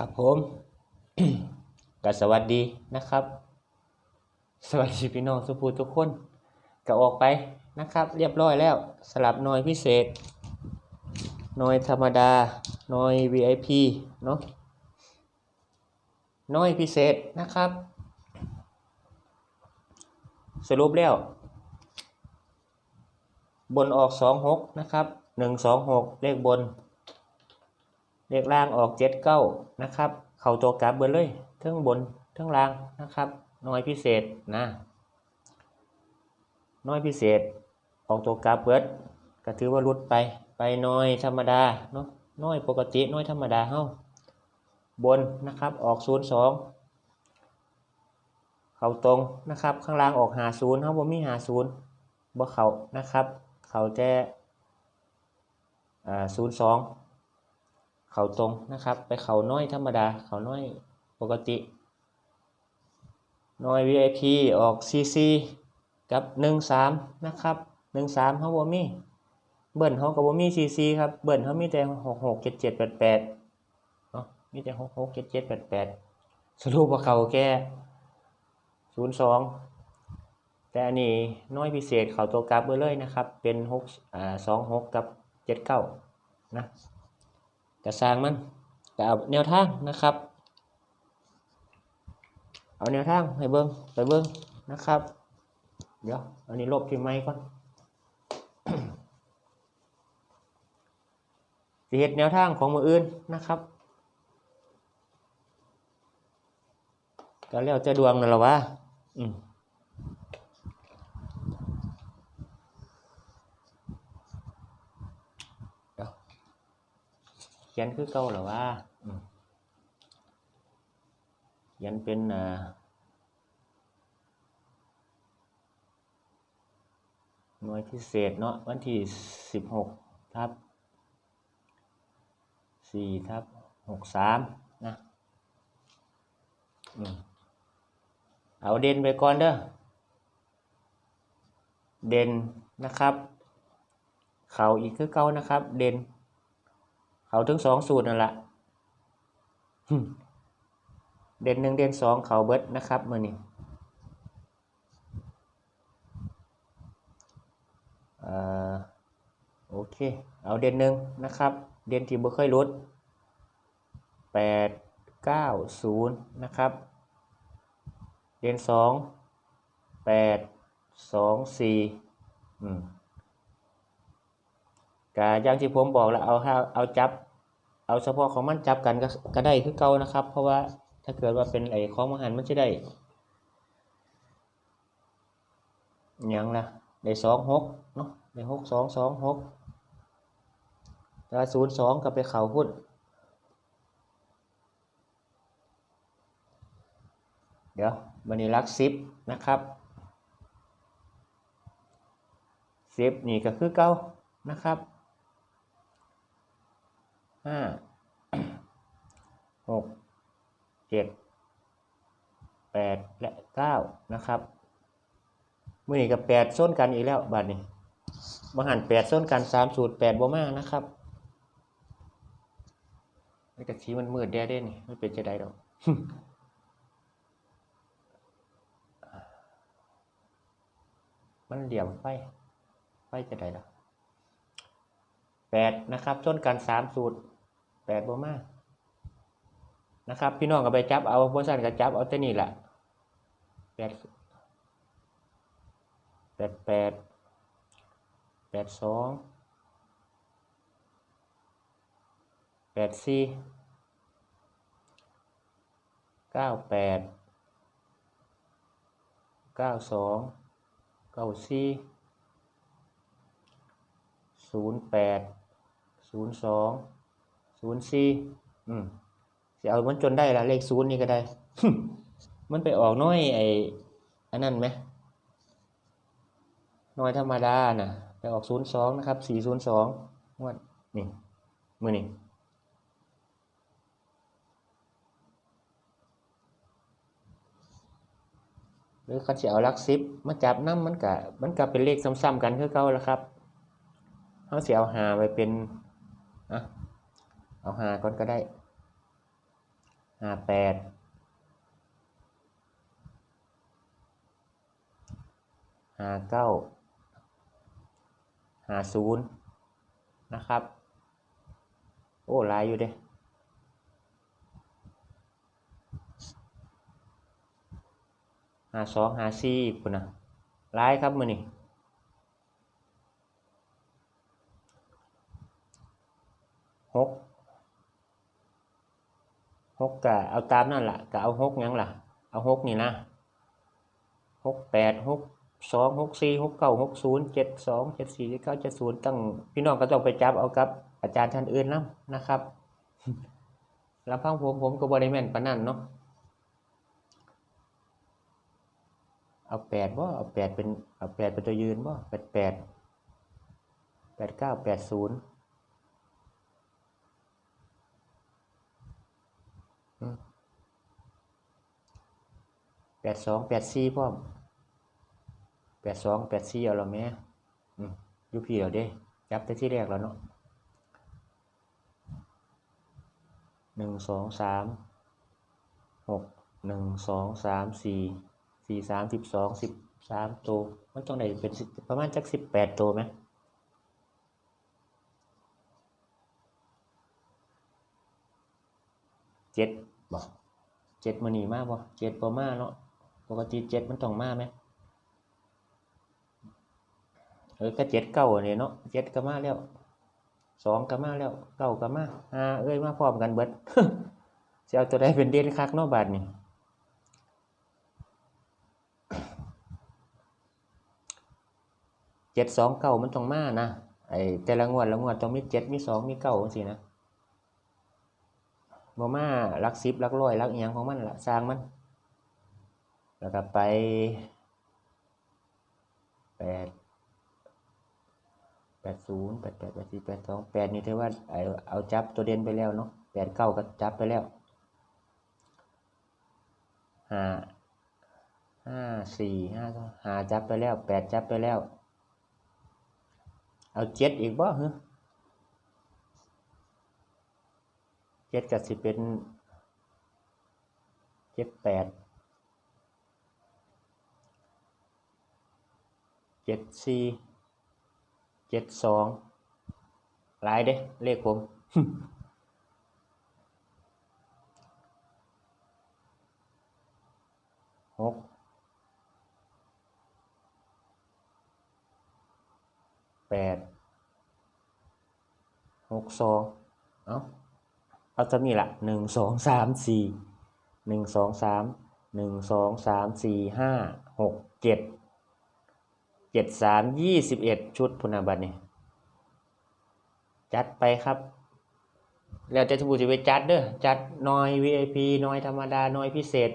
ครับผมก็สวัสดีนะครับ สวัสดีพี่น้องสุภูทุกคนก็ออกไปนะครับ เรียบร้อยแล้วสลับหน่อยพิเศษหน่อยธรรมดาหน่อย VIP เนาะหน่อยพิเศษนะครับ สรุปแล้ว บนออกสองหกนะครับหนึ่งสองหกเลขบน เลขล่างออกเจ็ดเก้านะครับ เข้าตัวกลับเบอร์เลยเทั้งบนเทั้งล่างนะครับน้อยพิเศษนะน้อยพิเศษออกตัวกลับเบิดก็ถือว่ารุดไปไปน้อยธรรมดาเนาะน้อยปกติน้อยธรรมดาเฮ้าบนนะครับออกศูนย์สองเข้าตรงนะครับ ข้างล่างออกหาศูนย์เฮ้าบ่มีหาศูนย์บ่เขานะครับ เขาแต่อ่าศูนย์สอง เขาตรงนะครับ ไปเขาน้อยธรรมดา เขาน้อยปกติ น้อย VIP ออก CC กับ 13 นะครับ13เฮาบ่มี เบิ้ลเฮาก็บ่มี CC ครับ เบิ้ลเฮามีแต่ 66 77 88เนาะมีแต่ 66 77 88 สรุปว่าเขาแค่02แต่อันนี้น้อยพิเศษเขาตัวกลับเบอร์เลยนะครับ เป็น6อ่า26 กับ 79 นะ กระสร้างมันก็เอาแนวทางนะครับ เอาแนวทางให้เบิ้งไปเบิ้งนะครับ เดี๋ยวอันนี้ลบที่ไม้ก่อนสิเหตุแนวทางของมืออื่นนะครับก็แล้วจะดวงนั่นแหละวะอืมเดี๋ยว เขียนคือเก่าเหรอวะอืมเขียนเป็นอ่าหน่วยพิเศษเนาะวันที่สิบหกทับสี่ทับหกสามนะเอาเด่นไปก่อนเด้อเด่นนะครับ เขาอีกคือเก่านะครับ เด่น เขาถึงสองสูตรนั่นแหละเด่นหนึ่งเด่นสองเขาเบิดนะครับมือนี้โอเค เอาเด่นหนึ่งนะครับ เด่นที่บ่เคยลดแปดเก้าศูนย์นะครับ เด่นสองแปดสองสี่อืมกาอย่างที่ผมบอกแล้วเอาถ้าเอาจับ เอาเฉพาะของมันจับกันก็ก็ได้คือเก่านะครับ เพราะว่าถ้าเกิดว่าเป็นไอ้ของมหันมันจะได้ยังล่ะได้สองหกเนาะได้หกสองสองหกแต่ศูนย์สองก็ไปเข่าหุ้นเดี๋ยววันนี้รักซิปนะครับซิปนี่ก็คือเก่านะครับ ห้าหกเจ็ดแปดและเก้านะครับมือนี้กับแปดส้นกันอีกแล้วบัดนี้มหันแปดส้นกันสามสูตรแปดบ่มากนะครับไม่กระชี้มันมืดแด้เด้นี่ไม่เป็นจะได้ดอกมันเหลี่ยมไฟไฟจะได้ดอกแปดนะครับส้นกันสามสูตร แปดบ่มากนะครับ พี่น้องก็ไปจับเอาบริษัทก็จับเอาแต่นี่แหละแปดแปดแปดแปดสองแปดสี่เก้าแปดเก้าสองเก้าสี่ศูนย์แปดศูนย์สอง ศูนย์สี่อืมสิเอามันจนได้ละเลขศูนย์นี่ก็ได้ มันไปออกน้อยไอ้อันนั้นไหมน้อยธรรมดาน่ะ ไปออกศูนย์สองนะครับสี่ศูนย์สองงวดนี่มือนี่หรือเขาจะเอาลักสิบมาจับน้ำมันกะมันกะเป็นเลขซ้ำๆกันคือเก่าแล้วครับเขาเสียเอาหาไปเป็นอะ เอาหาก่อนก็ได้ห้าแปดห้าเก้าห้าศูนย์นะครับ โอ้ลายอยู่เด้ห้าสองห้าสี่คุณนะหลายครับมือนี่หก หกกะเอาตามนั่นแหละกะเอาหกยังล่ะเอาหกนี่นะหกแปดหกสองหกสี่หกเก้าหกศูนย์เจ็ดสองเจ็ดสี่เจ็ดเก้าเจ็ดศูนย์ตั้งพี่น้องก็ต้องไปจับเอากับอาจารย์ท่านอื่นนํนะครับแล้วพังผมผมก็บริแมนปนนั่นเนาะเอาแปดบ่าเอาแปดเป็นเอาแปดเป็นตัวยืนบ่าแปดแปดแปดเก้าแปดศูนย์ แปดสองแปดสี่พร้อมแปดสองแปดสี่เอาและแม่อืมยุพี่เอาเด้จับแต่ที่แรกแล้วเนาะหนึ่งสองสามหกหนึ่งสองสามสี่สี่สามสิบสองสิบสามตัวมันต้องได้เป็นประมาณจักสิบแปดตัวไหม เจ็ดบอกเจ็ดมันหนีมากบ่เจ็ดประมาณเนาะปกติเจ็ดมันต้องมาไหมเออก็เจ็ดเก้าเนี่ยเนาะเจ็ดก็มาแล้วสองก็มาแล้วเก้าก็มาอ่าเอ้ยมาพร้อมกันเบิดจะเอาตัวใดเป็นเด่นคักเนาะบาทนี่เจ็ดสองเก้ามันต้องมานะไอแต่ละงวดละงวดต้องมีเจ็ดมีสองมีเก้าสินะ บ่มาลักสิบลักร้อยลักอียังของมันละสร้างมัน แล้วก็ไปแปดแปดศูนย์แปดแปดแปดสี่แปดสองแปดนี่ถือว่าเอาเอาจับตัวเด่นไปแล้วเนาะแปดเก้าก็จับไปแล้วห้าห้าสี่ห้าห้าจับไปแล้วแปดจับไปแล้ว เอาเจ็ดอีกบ่ฮะ เจ็ดกับสิเป็นเจ็ดแปดเจ็ดสี่เจ็ดสองหลายเด้เลขผมหกแปดหกสองเอา เอาจะมีละหนึ่งสองสามสี่หนึ่งสองสามหนึ่งสองสามสี่ห้าหกเจ็ดเจ็ดสามยี่สิบเอ็ดชุดพุนาบัตนี่ยจัดไปครับ แล้วจะทบุจะไปจัดเด้อจัดน้อย VIP น้อยธรรมดาน้อยพิเศษ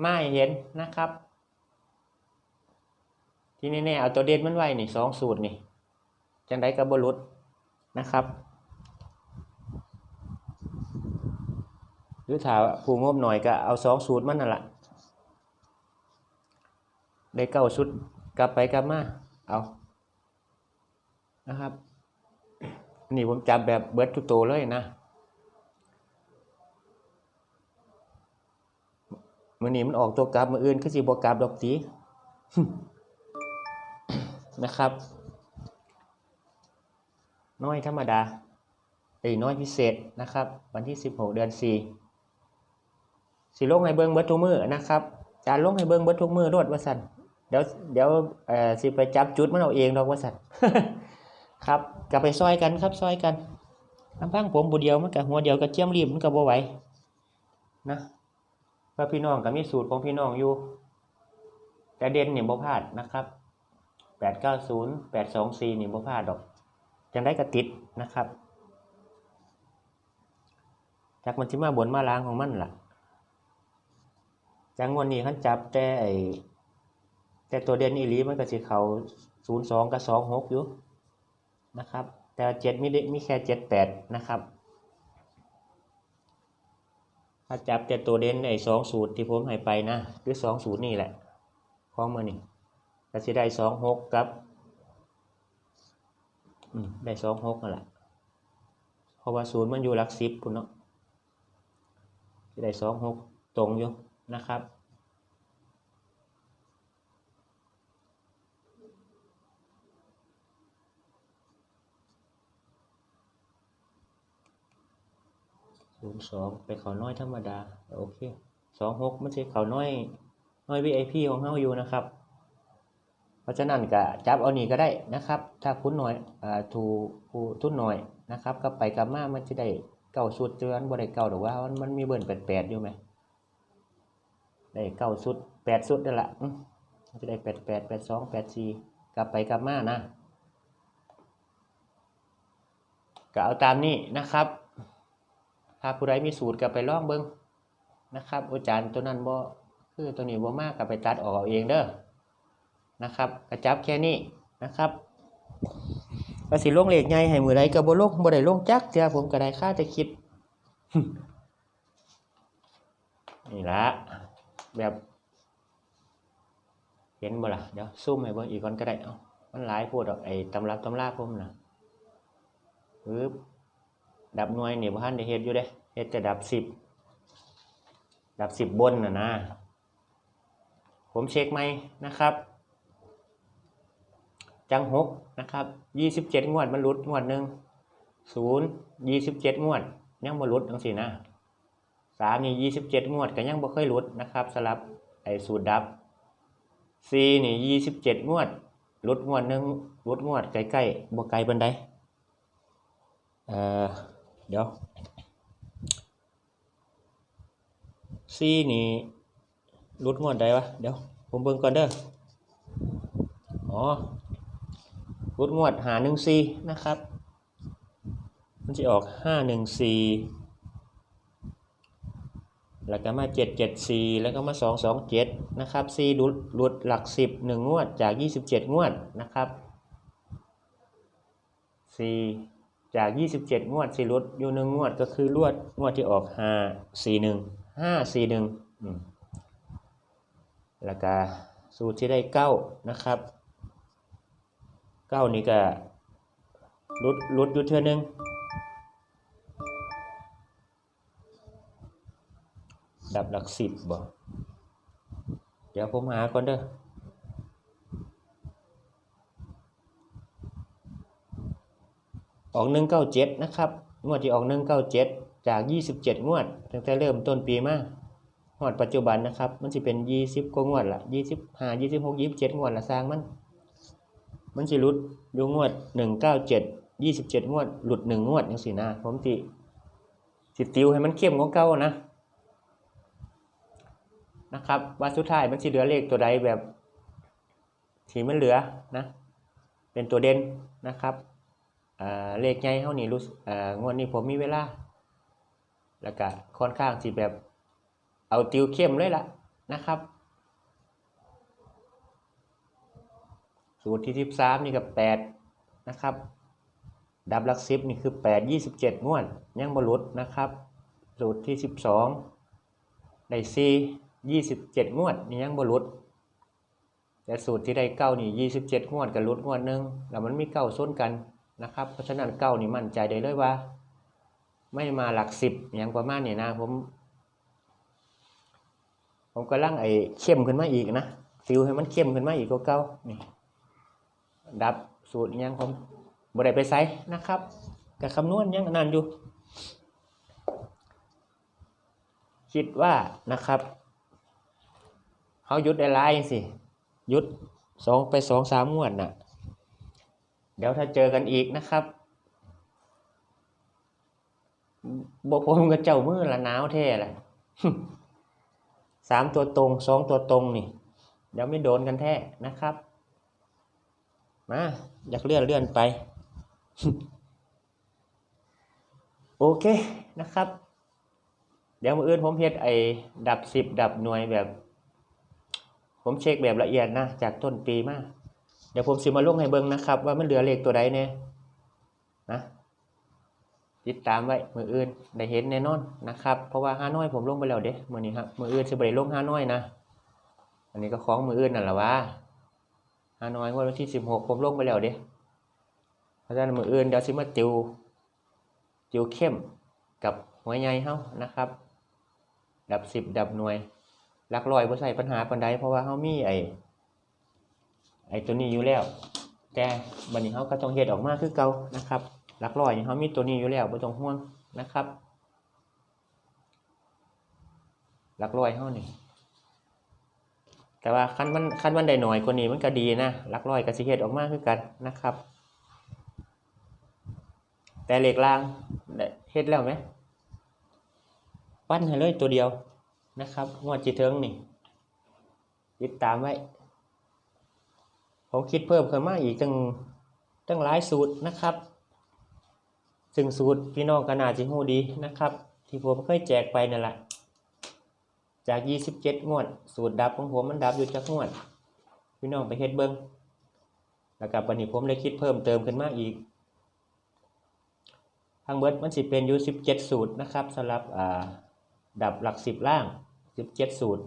ไม่เห็นนะครับ ที่แน่ๆเอาตัวเด่นมันไว้นี่สองสูตรนี่จังไดกับบรุษนะครับ หรือถ้าผู้งบหน่อยก็เอาสองสูตรมันนั่นแหละได้เก้าชุดกลับไปกลับมาเอานะครับ นี่ผมจับแบบเบิร์ดทุกตัวเลยนะมื่อนี้มันออกตัวกลับมืออื่นคือสิบวกลับดอกตีนะครับ น้อยธรรมดาไอ้น้อยพิเศษนะครับ วันที่ 16 เดือน 4 สิลงให้เบิ้งเบิดทุกมือนะครับจานลงให้เบิ้งเบิดทุกมือรวดว่าสันเดี๋ยวเดี๋ยวเอ่อสิไปจับจุดมันเอาเองดอกว่าสัตว์ครับกลับไปซอยกันครับซอยกันลำพังผมบุเดียวมันกับหัวเดียวกับเจียมรีบมันกับบ่ไหวนะพระพี่น้องก็มีสูตรของพี่น้องอยู่ แต่เด่นเนี่ยบ่พลาดนะครับแปดเก้าศูนย์แปดสองสี่นี่บ่พลาดดอกจังได้กระติดนะครับ จากมันสิมาบนมาล้างของมันล่ะ จังวันนี้ขันจับแต่ไอแต่ตัวเด่นอีหลีมันก็สิเขาศูนย์สองกับสองหกอยู่นะครับ แต่เจ็ดมีมีแค่เจ็ดแปดนะครับ ถ้าจับแต่ตัวเด่นไอสองสูตรที่ผมให้ไปนะหรือสองสูตรนี่แหละของมือนี่ก็สิได้สองหกกับได้สองหกนั่นแหละเพราะว่าศูนย์มันอยู่หลักสิบคุณเนาะจะได้สองหกตรงอยู่ นะครับ ศูนย์สองไปเขาน้อยธรรมดา โอเคสองหกไมันจะเขาน้อยน้อย VIP ของเฮาอยู่นะครับ เพราะฉะนั้นก็จับเอานี่ก็ได้นะครับ ถ้าคุณหน่อยอ่าถูกผู้ทุนหน่อยนะครับ ก็ไปกลับมามันจะได้เก้าสุดเจือนบ่ได้เก้าหรอว่ามันมีเบิ่นแปดแปดอยู่ไหม ได้เก้าสุดแปดสุดนั่นแหละจะได้แปดแปดแปดสองแปดสี่กลับไปกลับมานะก็เอาตามนี้นะครับ ถ้าผู้ใดมีสูตรก็ไปลองเบิ่งนะครับอาจารย์ตัวนั้นบ่คือตัวนี้บ่มากก็ไปตัดออกเอาเองเด้อนะครับกระจับแค่นี้นะครับก็สิลงเหลขใหญ่ให้มือใดก็บ่ลงบ่ได้ลงจักเทื่อผมก็ได้ค่าจะคิด นี่ละ แบบ เห็นบ่ล่ะเดี๋ยวซูมให้เบิ่งอีกก่อนก็ได้เอ้ามันหลายโพดดอกไอ้ตำรับตำราผมน่ะปึ๊บดับหน่วยนี่บ่ทันได้เฮ็ดอยู่เด้เฮ็ดแต่ดับสิบดับสิบบนน่ะนะ ผมเช็คไหมนะครับ จังหกนะครับยี่สิบเจ็ดงวดมันหลุดงวดหนึ่งศูนย์ยี่สิบเจ็ดงวด ยังบ่หลุดจังซี่นะ สามนี่ยี่สิบเจ็ดงวดก็ยังบ่เคยหลุดนะครับสลับไอ้สูตรดับสี่นี่ยี่สิบเจ็ดงวดหลุดงวดหนึ่งหลุดงวดใกล้ๆบ่ไกลบันไดเอ่อเดี๋ยวซีนี่รุดงวดใดวะเดี๋ยวผมเบิ่งก่อนเด้ออ๋อรุดงวดหาหนึ่งซีนะครับ มันจะออกห้าหนึ่งซี แล้วก็มาเจ็ดเจ็ดซีแล้วก็มาสองสองเจ็ดนะครับซีรุดรุดหลักสิบหนึ่งงวดจากยี่สิบเจ็ดงวดนะครับซีจาก 27 งวดสิลดอยู่หนึ่งงวดก็คือรวดงวดที่ออก 5 4 1 5 4 1อืมแล้วก็สูตรที่ได้ 9 นะครับ9นี่ก็ลดลดอยู่เท่านึง ดับหลักสิบบ่เดี๋ยวผมหาก่อนเด้อออก197นะครับ งวดที่ออก197จาก27งวดตั้งแต่เริ่มต้นปีมาฮอดปัจจุบันนะครับ มันสิเป็น20กว่างวดละ25 26 27งวดละสร้างมัน มันสิหลุดอยู่งวด197 27งวด หลุด1งวดจังซี่นะผมสิสิติวให้มันเข้มกว่าเก่านะ นะครับว่าสุดท้ายมันสิเหลือเลขตัวใดแบบที่มันเหลือนะเป็นตัวเด่นนะครับเลขใหญ่เท่านี้รู้งวดนี้ผมมีเวลา แล้วก็ค่อนข้างสิแบบเอาติวเข้มเลยล่ะนะครับ สูตรที่สิบสามนี่กับแปดนะครับ ดับลักสิบนี่คือแปดยี่สิบเจ็ดงวดยังบรุษนะครับ สูตรที่สิบสองได้สี่ ยี่สิบเจ็ดงวดนี่ยังบรุษแต่สูตรที่ได้เก้านี่ยี่สิบเจ็ดงวดกับรุดงวดหนึ่งแล้วมันมีเก้าส้นกันนะครับ เพราะฉะนั้นเก้านี่มั่นใจได้เลยว่า ไม่มาหลักสิบอย่างประมาณนี้นะผม ผมก็ลั่งไอ้เข้มขึ้นมาอีกนะฟิวให้มันเข้มขึ้นมาอีกก็เก้านี่ดับสูตรยังผมบ่ได้ไปใส่นะครับกับคำนวณยังนานอยู่ คิดว่านะครับ เขายุดได้หลายสิยุดสองไปสองสามงวดน่ะ เดี๋ยวถ้าเจอกันอีกนะครับบอกผมกับเจ้ามือละหนาวแท้แหละสามตัวตรงสองตัวตรงนี่ เดี๋ยวไม่โดนกันแท้นะครับ มาอยากเลื่อนเลื่อนไป โอเคนะครับ เดี๋ยวมืออื่นผมเฮ็ดไอ้ดับสิบดับหน่วยแบบ ผมเช็คแบบละเอียดนะจากต้นปีมาเดี๋ยวผมสิมาลงให้เบิ่งนะครับ ว่ามันเหลือเลขตัวใดเนี่ยนะติดตามไว้มืออื่นได้เห็นแน่นอนนะครับเพราะว่าห้าน้อยผมลงไปแล้วเด้มือนี้ครับมืออื่นสิบได้ลงห้าน้อยนะ อันนี้ก็ของมืออื่นนั่นแหละวะห้าน้อยวันที่สิบหกผมลงไปแล้วเด้เพราะฉะนั้นมืออื่นเดี๋ยวสิมาติวติวเข้มกับหัวใหญ่เฮานะครับ ดับสิบดับหน่วย หลักร้อยบ่ใส่ปัญหาปานใดเพราะว่าเฮามีไอ้ไอ้ตัวนี้อยู่แล้ว แต่บัดนี้เฮาก็ต้องเฮ็ดออกมาคือเก่านะครับ หลักร้อยนี่เฮามีตัวนี้อยู่แล้วบ่ต้องห่วงนะครับ หลักร้อยเฮานี่แต่ว่าคันมันคันมันได้หน้อยกว่านี้มันก็ดีนะหลักร้อยก็สิเฮ็ดออกมาคือกันนะครับ แต่เหลขล่างเฮ็ดแล้วไหมปั้นให้เลยตัวเดียว นะครับงวดจิเทิงนี่ติดตามไว้ ผมคิดเพิ่มขึ้นมาอีกตั้งตั้งหลายสูตรนะครับ ซึ่งสูตรพี่น้องก็น่าจะฮู้ดีนะครับ ที่ผมเคยแจกไปนั่นแหละจาก 27 งวด สูตรดับของผมมันดับอยู่จักงวด พี่น้องไปเฮ็ดเบิ่งแล้วกับวันนี้ผมเลยคิดเพิ่มเติมขึ้นมาอีก ทางเบิดมันสิเป็นอยู่17 สูตรนะครับสำหรับดับหลัก 10 ล่าง 17สูตร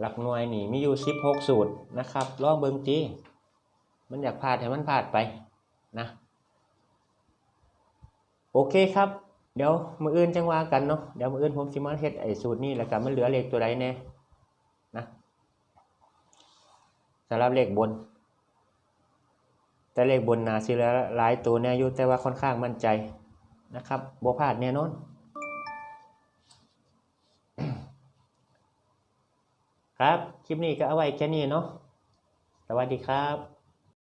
หลักหน่วยนี่มีอยู่16สูตรนะครับลองเบิ่งติมันอยากพลาดให้มันพลาดไปนะ โอเคครับ เดี๋ยวมืออื่นจังว่ากันเนาะเดี๋ยวมืออื่นผมสิมาเฮ็ดไอ้สูตรนี้แล้วก็มันเหลือเลขตัวใดแน่นะสำหรับเลขบน แต่เลขบนนาสิลือหลายตัวแน่อยู่แต่ว่าค่อนข้างมั่นใจนะครับบ่พลาดแน่นอน ครับ คลิปนี้ก็เอาไว้แค่นี้เนาะสวัสดีครับ